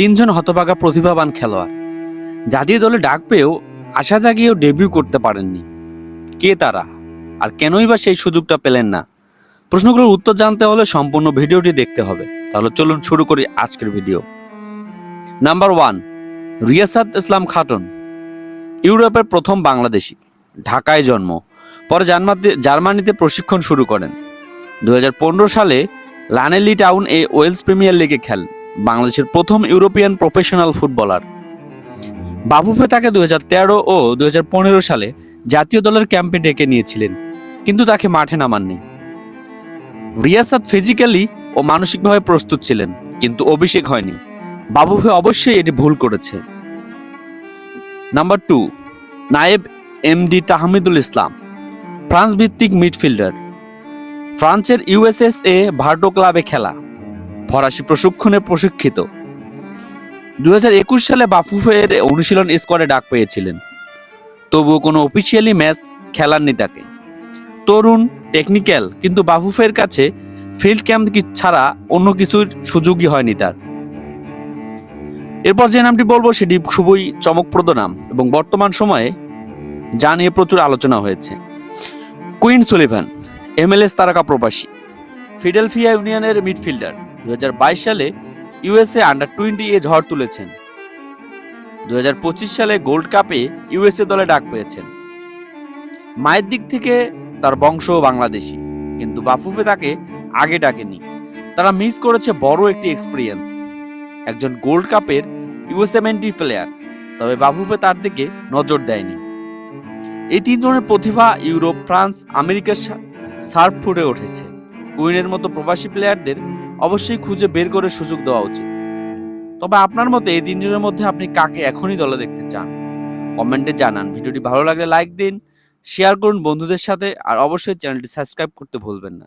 তিনজন হতভাগা প্রতিভাবান খেলোয়াড়। জাতীয় দলে ডাক পেয়েও আশা জাগিয়েও ডেবিউ করতে পারেননি। কে তারা? আর কেনই বা সেই সুযোগটা পেলেন না? প্রশ্নগুলোর উত্তর জানতে হলে সম্পূর্ণ ভিডিওটি দেখতে হবে। তাহলে চলুন শুরু করি আজকের video. Number one Riasat Islam Khatun ইউরোপের প্রথম বাংলাদেশি। ঢাকায় জন্ম। পরে জার্মানিতে প্রশিক্ষণ শুরু করেন। দু হাজার পনেরো সালে লানেলি টাউন এ ওয়েলস প্রিমিয়ার লিগে খেলেন। বাংলাদেশের প্রথম ইউরোপিয়ান প্রফেশনাল ফুটবলার। বাবুফে তাকে দুই হাজার তেরো ও দুই হাজার পনেরো সালে জাতীয় দলের ক্যাম্পে ডেকে নিয়েছিলেন, কিন্তু তাকে মাঠে নামাননি। রিয়াসাত ফিজিক্যালি ও মানসিকভাবে প্রস্তুত ছিলেন, কিন্তু অভিষেক হয়নি। বাবুফে অবশ্যই এটি ভুল করেছে। Number two, Nayeb MD Tahmidul Islam France ভিত্তিক মিডফিল্ডার। ফ্রান্সের ইউএসএস এ ভার্ডো ক্লাবে খেলা। ফরাসি প্রশিক্ষণে প্রশিক্ষিত। দু হাজার একুশ সালে বাফুফের অনুশীলন স্কোয়াডে ডাক পেয়েছিলেন। তবুও কোনো অফিসিয়ালি ম্যাচ খেলাননি তাকে। তরুণ টেকনিক্যাল কিন্তু বাফুফের কাছে ফিল্ড ক্যাম্প ছাড়া অন্য কিছুর সুযোগই হয়নি তার। এরপর যে নামটি বলব, সেটি খুবই চমকপ্রদ নাম এবং বর্তমান সময়ে যা নিয়ে প্রচুর আলোচনা হয়েছে। কুইন সুলিভান, এমএলএস তারকা প্রবাসী। ফিডেলফিয়া ইউনিয়নের মিডফিল্ডার। দুই হাজার বাইশ সালে ইউএসএ আন্ডার টোয়েন্টি এ ঝড় তুলেছেন। দু হাজার পঁচিশ সালে গোল্ড কাপে ইউএসএ দলে ডাক পেয়েছেন। মায়ের দিক থেকে তার বংশ বাংলাদেশি, কিন্তু বাফুফে তাকে আগে ডাকেনি। তারা মিস করেছে বড় একটি এক্সপিরিয়েন্স একজন গোল্ড কাপের ইউএসএমএনটি প্লেয়ার তবে বাফুফে তার দিকে নজর দেয়নি। এই তিনজনের প্রতিভা ইউরোপ, ফ্রান্স, আমেরিকার সার্ফ ফুটে উঠেছে। কুইনের মতো প্রবাসী প্লেয়ারদের অবশ্যই খুঁজে বের করে সুযোগ দেওয়া উচিত। তবে আপনার মতে এই তিনজনের মধ্যে আপনি কাকে এখনই দলে দেখতে চান? কমেন্টে জানান। ভিডিওটি ভালো লাগলে লাইক দিন, শেয়ার করুন বন্ধুদের সাথে, আর অবশ্যই চ্যানেলটি সাবস্ক্রাইব করতে ভুলবেন না।